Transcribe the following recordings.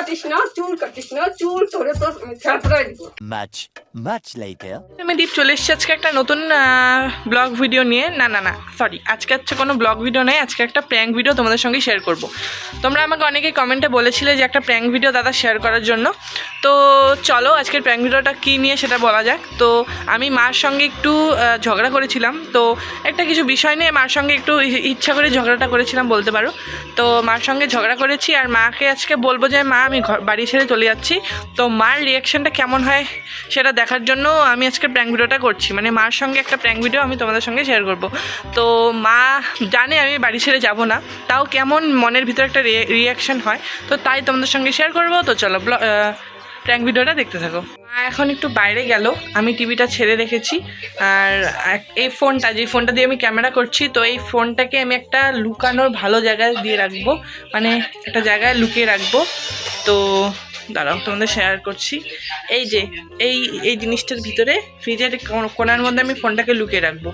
কাটিস না চুল কাটিস না চুল ধরে তো ছাড়পড়াই দিব। Much, much later. আমি দীপ চলে এসেছি আজকে একটা নতুন ব্লগ ভিডিও নিয়ে। না না না সরি আজকে হচ্ছে কোনো ব্লগ ভিডিও নেই আজকে একটা প্র্যাঙ্ক ভিডিও তোমাদের সঙ্গে শেয়ার করব। তোমরা আমাকে অনেকেই কমেন্টে বলেছিলে যে একটা প্র্যাঙ্ক ভিডিও দাদা শেয়ার করার জন্য। তো চলো আজকের প্র্যাঙ্ক ভিডিওটা কী নিয়ে সেটা বলা যাক। তো আমি মার সঙ্গে একটু ঝগড়া করেছিলাম। তো একটা কিছু বিষয় নিয়ে মার সঙ্গে একটু ইচ্ছা করে ঝগড়াটা করেছিলাম বলতে পারো। তো মার সঙ্গে ঝগড়া করেছি আর মাকে আজকে বলব যে মা আমি বাড়ি ছেড়ে চলে যাচ্ছি। তো মার রিয়াকশনটা কেমন হয় সেটা দেখার জন্য আমি আজকে প্র্যাঙ্ক ভিডিওটা করছি। মানে মার সঙ্গে একটা প্র্যাঙ্ক ভিডিও আমি তোমাদের সঙ্গে শেয়ার করব। তো মা জানে আমি বাড়ি ছেড়ে যাব না, তাও কেমন মনের ভিতরে একটা রিয়াকশন হয়, তো তাই তোমাদের সঙ্গে শেয়ার করব। তো চলো প্র্যাঙ্ক ভিডিওটা দেখতে থাকো। মা এখন একটু বাইরে গেল, আমি টিভিটা ছেড়ে রেখেছি। আর এই ফোনটা যে ফোনটা দিয়ে আমি ক্যামেরা করছি, তো এই ফোনটাকে আমি একটা লুকানোর ভালো জায়গায় দিয়ে রাখব। মানে একটা জায়গায় লুকিয়ে রাখব। তো দাঁড়াও, তোমাদের শেয়ার করছি। এই যে, এই এই জিনিসটার ভিতরে ফ্রিজের কোন- কোণার মধ্যে আমি ফোনটাকে লুকিয়ে রাখব।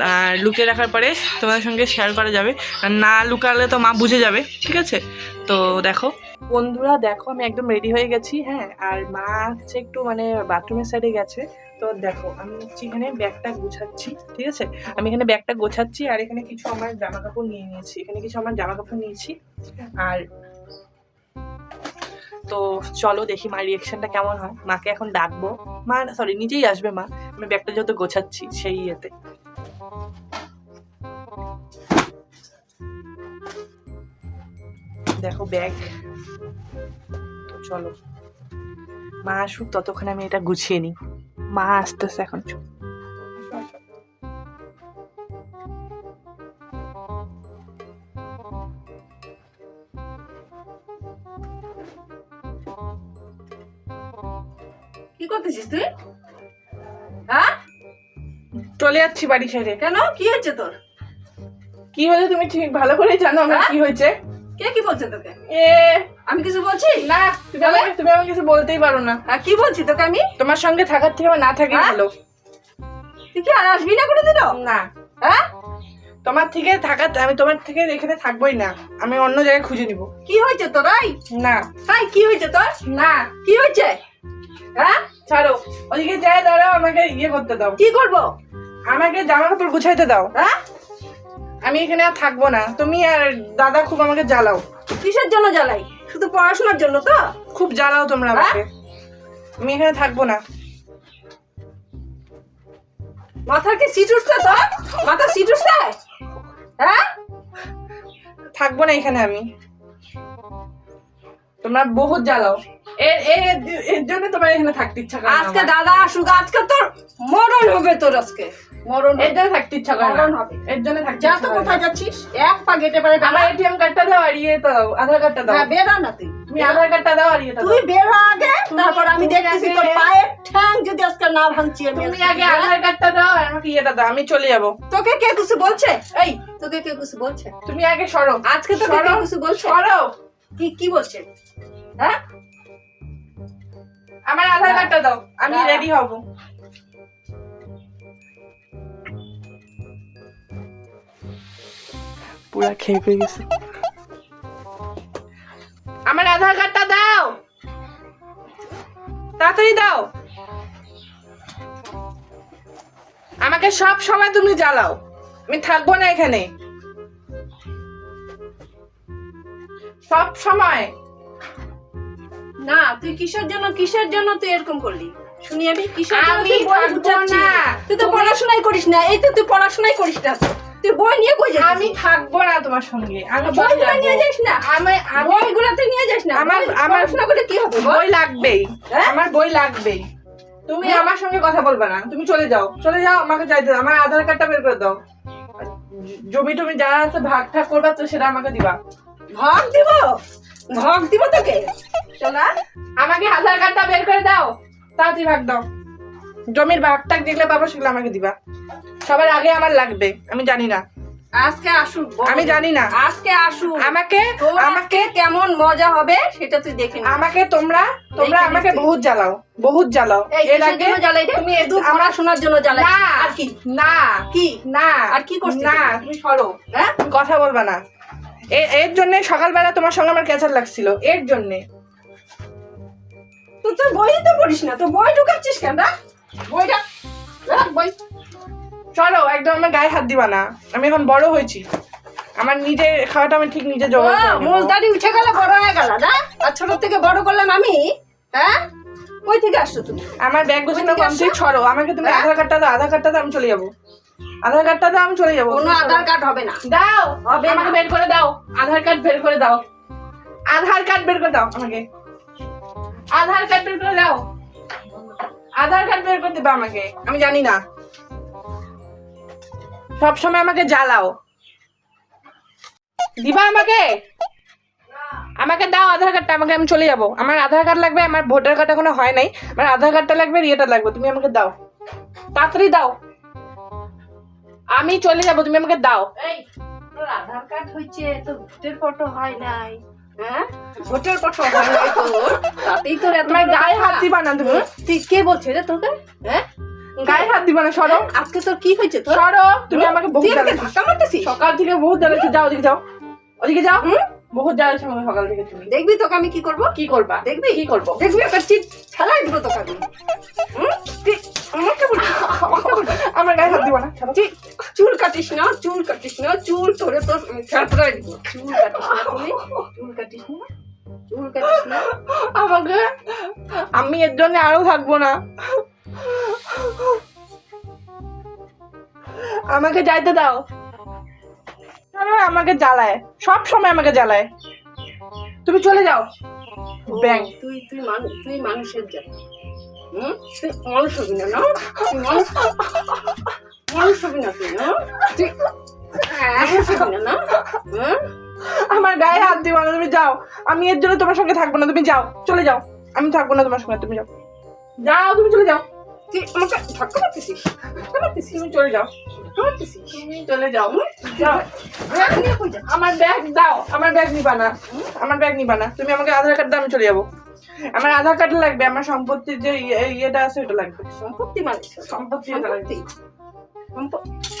আর লুকিয়ে রাখার পরে তোমাদের সঙ্গে শেয়ার করা যাবে। আর না লুকালে তো মা বুঝে যাবে, ঠিক আছে? তো দেখো। বন্ধুরা, দেখো, আমি একদম রেডি হয়ে গেছি হ্যাঁ? আর মা হচ্ছে একটু মানে বাথরুমের সাইডে গেছে। তো দেখো, আমি হচ্ছে এখানে ব্যাগটা গোছাচ্ছি, ঠিক আছে? আমি এখানে ব্যাগটা গোছাচ্ছি, আর এখানে কিছু আমার জামা কাপড় নিয়ে নিয়েছি। এখানে কিছু আমার জামা কাপড় নিয়েছি। আর তো চলো দেখি মার রিয়েকশনটা কেমন হয়। মাকে এখন ডাকবো। মা সরি নিজেই আসবে মা। আমি ব্যাগটা যেহেতু গোছাচ্ছি, সেই ইয়েতে। দেখো ব্যাগ। তো চলো। মা আসুক, ততক্ষণ আমি এটা গুছিয়ে নিই। মা আসতেছে এখন কি করতেছিস তুই? হ্যাঁ? চলে যাচ্ছি বাড়ি ছেড়ে। কেন? কি হয়েছে তোর? কি হয়েছে তুমি ঠিক ভালো করে জানো আমার হ্যাঁ? কি হয়েছে। কে কি বলছে তোকে? এ আমি কিছু বলছি? না তুমি আমাকে তুমি আমাকে কিছু বলতেই পারো না। হ্যাঁ কি বলছি তোকে আমি? তোমার সঙ্গে থাকার থেকে আমার না থাকি হ্যাঁ? ভালো। তুই কি আর আসবি না কোনো দিনও না। হ্যাঁ? তোমার থেকে থাকা আমি তোমার থেকে এখানে থাকবোই না। আমি অন্য জায়গায় খুঁজে নিব। কি হয়েছে তোর না। হাই কি হয়েছে তোর? না। কি হয়েছে? হ্যাঁ? ছাড়ো। ওদিকে যায় দাঁড়াও আমাকে ইয়ে করতে দাও। কি করব? আমাকে জামা কাপড় গুছাইতে দাও। হ্যাঁ? আমি এখানে আর থাকব না। তুমি আর দাদা খুব আমাকে জ্বালাও। কিসের জন্য জ্বালাই? শুধু পড়াশোনার জন্য তো? খুব জ্বালাও তোমরা আমাকে। আমি এখানে থাকব না। মাথার কি সিট উঠছে তোর? মাথা সিট উঠছে? হ্যাঁ থাকব না এখানে আমি। তোমরা বহুত জ্বালাও। এর এর জন্য তোমার এখানে থাকতে ইচ্ছা করে আজকে দাদা আসুক আজকে তোর মরণ হবে তোর আজকে। মরণ এর জন্য থাকতে ইচ্ছা করে মরণ হবে। এর জন্য থাকতে যা তো কোথায় যাচ্ছিস? এক পা গেটে পারে আমার এটিএম কার্ডটা দাও আর ইয়ে দাও আধার কার্ডটা দাও। হ্যাঁ বেরা না তুই। তুমি আধার কার্ডটা দাও আর ইয়েটা দাও। তুই বের না ভাঙছি আমি তুমি আগে হ্যাঁ? আধার কার্ডটা দাও আমাকে ইয়েটা দাও আমি চলে যাব। তোকে কে কিছু বলছে? এই তোকে কে কিছু বলছে? তুমি আগে সরো। আজকে তোকে কে কিছু বলছে? সরো। কি কি বলছে? হ্যাঁ? আমার আধার কার্ডটা দাও আমি রেডি হব। পুরা খেয়ে পেয়ে গেছে। সব সময় তুমি জ্বালাও। আমি থাকব না এখানে। সব সময়। না তুই কিসের জন্য কিসের জন্য তুই এরকম করলি? শুনি আমি কিসের জন্য তুই বই না। তুই তো পড়াশোনাই করিস না। এই তো তুই পড়াশোনাই করিস না। তুই বই নিয়ে কই যাচ্ছিস? আমি থাকব না তোমার সঙ্গে। আমি বইগুলো নিয়ে যাস না। আমি বইগুলো তুই নিয়ে যাস না। আমার আমার পড়াশোনা করলে কি হবে বই লাগবেই। হ্যাঁ? আমার বই লাগবেই। তুমি? আমার সঙ্গে কথা বলবে না। তুমি চলে যাও। চলে যাও আমাকে দাও। আমার আধার কার্ডটা বের করে দাও। জমি টমি যা আছে ভাগ ঠাক করবা তো সেটা আমাকে দিবা। ভাগ দিব? ভাগ দিব তোকে? শোনা আমাকে আধার কার্ডটা বের করে দাও। তাড়াতাড়ি ভাগ দাও। জমির ভাগ টাক যেগুলো পাবো সেগুলো আমাকে দিবা। সবার আগে আমার লাগবে আমি জানি না। আজকে আসুক আমি জানি না। আজকে আসুক। আমাকে আমাকে কেমন মজা হবে সেটা তুই দেখে আমাকে তোমরা তোমরা আমাকে বহুত জ্বালাও বহুত জ্বালাও। এর আগে জ্বালাই তুমি শুধু আমার পড়াশোনার জন্য জ্বালাই। না আর কি? না কি? না। আর কি করছিস না তুমি সরো হ্যাঁ? কথা বলবা না। এর জন্য সকালবেলা তোমার সঙ্গে আমার ক্যাচার লাগছিল এর জন্য। তুই তো তুই বই তো পড়িস না তো বই ঢুকাচ্ছিস কেন বইটা বই। চলো একদম আমার গায়ে হাত দিবা না। আমি এখন বড় হয়েছি। আমার নিজের খাওয়াটা আমি ঠিক নিজে জোগাড়। মোলদারি উঠে গেল বড় হয়ে গেল না? আর ছোট থেকে বড় করলাম আমি হ্যাঁ? কই থেকে আসছো তুমি? আমার ব্যাগ গোছানো। কমপ্লিট ছড়ো। আমাকে তুমি হ্যাঁ? আধার কার্ডটা দাও আধার কার্ডটা দাও আমি চলে যাব। আধার কার্ডটা দাও আমি চলে যাব। কোনো আধার কার্ড হবে না। দাও হবে আমাকে বের করে দাও। আধার কার্ড বের করে দাও। আধার কার্ড বের করে দাও আমাকে। আধার কার্ড বের করে দাও। আধার কার্ড বের করে দেবে আমাকে। আমি জানি না। সব সময় আমাকে জ্বালাও। দিবা আমাকে? আমাকে দাও আধার কার্ডটা আমাকে আমি চলে যাব। আমার আধার কার্ড লাগবে আমার ভোটার কার্ড এখনও হয় নাই। আমার আধার কার্ডটা লাগবে ইয়েটা লাগবে তুমি আমাকে দাও। তাড়াতাড়ি দাও। আমি চলে যাব তুমি আমাকে দাও। তোর আধার কার্ড হয়েছে তো ভোটের ফটো হয় নাই। হ্যাঁ? ভোটের ফটো হয় নাই তোর। তাতেই তোর এত গায়ে হাত কথা। দিবা না তুমি? তুই কে বলছে রে তোকে? হ্যাঁ? গায়ে হাত দিবা না সরো। আজকে তোর কি হয়েছে তোর? সরো। তুমি আমাকে বহুত ধাক্কা মারতেছিস? সকাল থেকে বহুত যাও ওদিকে যাও। ওদিকে যাও। বহুত জ্বালাচ্ছ আমাকে সকাল থেকে তুমি। দেখবি তোকে আমি কি করব? কি করবা? দেখবি? কি করব? দেখবি একটা চিট ফেলাই দিব তোকে আমি। আমার গায়ে হাত দিবা না। চুল কাটিস না চুল কাটিস না চুল ধরে তোর ছাড়াই দিব। চুল কাটিস না তুই? চুল কাটিস না? চুল কাটিস না? আমাকে আমি এর জন্য আরও থাকব না। আমাকে যাইতে দাও। আমাকে জ্বালায়। সব সময় আমাকে জ্বালায়। তুমি চলে যাও। ব্যাং। তুই তুই মানুষ তুই মানুষের জাত। হুম? তুই মানুষ হবি না না? মানুষ মানুষ হবি না তুই না? তুই মানুষ হবি না না? হ্যাঁ আমার গায়ে হাত দিও না তুমি যাও। আমি এর জন্য তোমার সঙ্গে থাকব না তুমি যাও। চলে যাও। আমি থাকব না তোমার সঙ্গে তুমি যাও। যাও তুমি চলে যাও। তুই আমাকে ধাক্কা মারতেছিস? ধাক্কা মারতেছিস? তুমি চলে যাও। ধাক্কা মারতেছিস? তুমি চলে যাও। যাও। আমার ব্যাগ দাও। আমার ব্যাগ নিবা না। আমার ব্যাগ নিবা না। তুমি আমাকে আধার কার্ড দাও আমি চলে যাব। আমার আধার কার্ড লাগবে আমার সম্পত্তির যে ইয়ে- ইয়েটা আছে ওটা লাগবে। সম্পত্তি মানে সম্পত্তি লাগবে।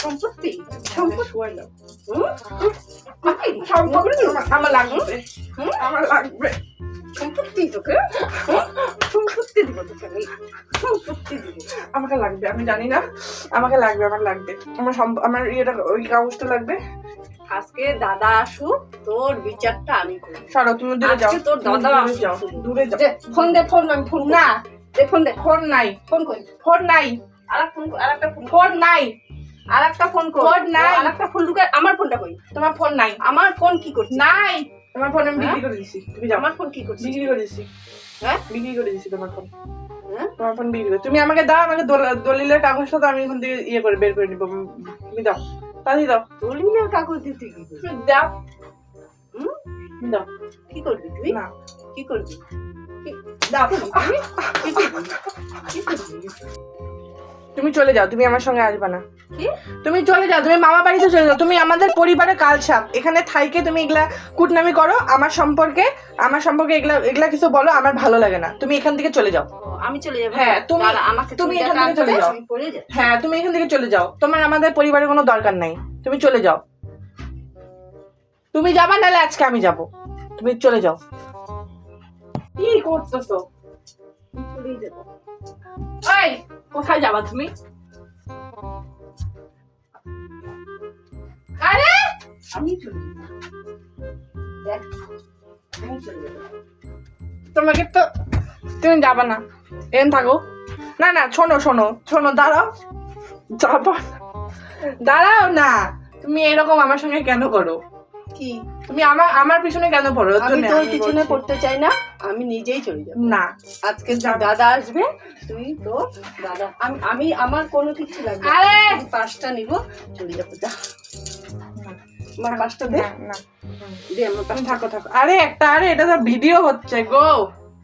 সম্পত্তি? সম্পত্তি? আমার- লাগবে। হুম? আমার লাগবে। সম্পত্তি তোকে? আমাকে লাগবে আমি জানি না। আমাকে লাগবে আমার লাগবে। আমার আমার ইয়েটা ওই কাগজটা লাগবে। আজকে দাদা আসুক তোর বিচারটা আমি সরো তুমি দূরে যাও। আজকে তোর দাদা যাও দূরে যাও। ফোন দে ফোন আমি ফোন না দে ফোন দে ফোন নাই। ফোন কই ফোন নাই। আর এক ফোন কর আর একটা ফোন ফোন নাই। আর একটা ফোন কর। ফোন নাই। আর একটা ফোন ঢুকে আমার ফোনটা কই তোমার ফোন নাই। আমার ফোন কি করছিস নাই। তোমার ফোন আমি বিক্রি হ্যাঁ? করে দিছি। তুমি আমার ফোন কি করছিস বিক্রি করে দিছি। হ্যাঁ? বিক্রি করে দিছি তোমার ফোন হ্যাঁ? তোমার ফোন বিক্রি করে তুমি আমাকে দাও আমাকে দল- দলিলের কাগজটা তো আমি এখন থেকে ইয়ে করে বের করে নিবো। তুমি দাও। তাড়াতাড়ি দাও। দলিলের কাগজ দিতে কি দাও। হুম? দাও। কি করবি তুই? না। কি করবি? দাও। কি করবি? কি করবি? তুমি চলে যাও তুমি আমার সঙ্গে আসবে না? তুমি চলে যাও তুমি মামা বাড়িতে চলে যাও তুমি আমাদের পরিবারে কালসাপ। এখানে থাইকে তুমি এগুলা কুটনামি করো আমার সম্পর্কে আমার সম্পর্কে এগুলা এগুলা কিছু বলো আমার ভালো লাগে না। তুমি এখান থেকে চলে যাও। আমি চলে যাব? হ্যাঁ, তুমি- তুমি এখান থেকে চলে যাও। হ্যাঁ তুমি এখান থেকে চলে যাও। তোমার আমাদের পরিবারের কোনো দরকার নাই। তুমি চলে যাও। তুমি যাবা নাহলে আজকে আমি যাব। তুমি চলে যাও। কি করতেছো? চলেই যাব। এই! কোথায় যাবা তুমি? আরে! আমি চলে দেখ আমি চলে যাব। তোমাকে তো তুমি যাবা না। এন থাকো। না না শোনো শোনো শোনো দাঁড়াও। যাব দাঁড়াও না। তুমি এরকম আমার সঙ্গে কেন করো? কি? তুমি আমার আমার পিছনে কেন পড়ো? আমি তোর পিছনে পড়তে চাই না আমি নিজেই চলে যাব। না। আজকে দাদা আসবে তুই তো দাদা। আমি আমি আমার কোনো কিছু লাগবে আরে! পাঁচটা নিব চলে যাব যা। আমার পাঁচটা দে। না, দে আমার পাঁচটা। থাকো থাকো। আরে একটা আরে এটা তো ভিডিও হচ্ছে গো।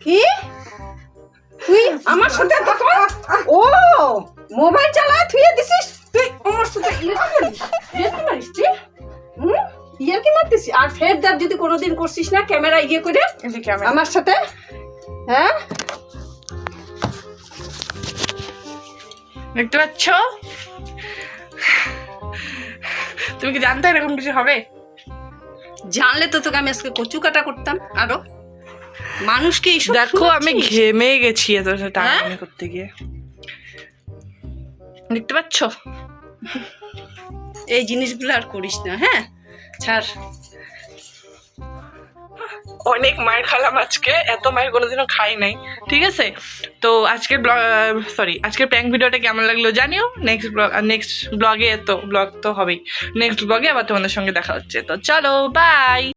কি? তুই আমার সাথে কথা- ও মোবাইল চালায় থুয়ে দিছিস? তুই আমার সাথে তুই? হুম ইয়ে কি মারতিস আর ফের দার যদি কোনোদিন করছিস না ক্যামেরা ইয়ে করে আমার সাথে হ্যাঁ? দেখতে পাচ্ছ? তুমি কি জানতে এরকম কিছু হবে? জানলে তো তোকে আমি আজকে কচু কাটা করতাম আরও। মানুষকে দেখো আমি ঘেমে গেছি এত টাকা হ্যাঁ? করতে গিয়ে। দেখতে পাচ্ছ? এই জিনিসগুলো আর করিস না হ্যাঁ? ছাড়। অনেক মায়ের খালাম আজকে, এত মায়ের কোনোদিনও খাই নাই। ঠিক আছে? তো আজকের ব্লগ সরি আজকের প্র্যাঙ্ক ভিডিওটা কেমন লাগল জানিও। নেক্সট ব্লগ নেক্সট ব্লগে তো ব্লগ তো হবেই। নেক্সট ব্লগে আবার তোমাদের সঙ্গে দেখা হচ্ছে। তো চলো বাই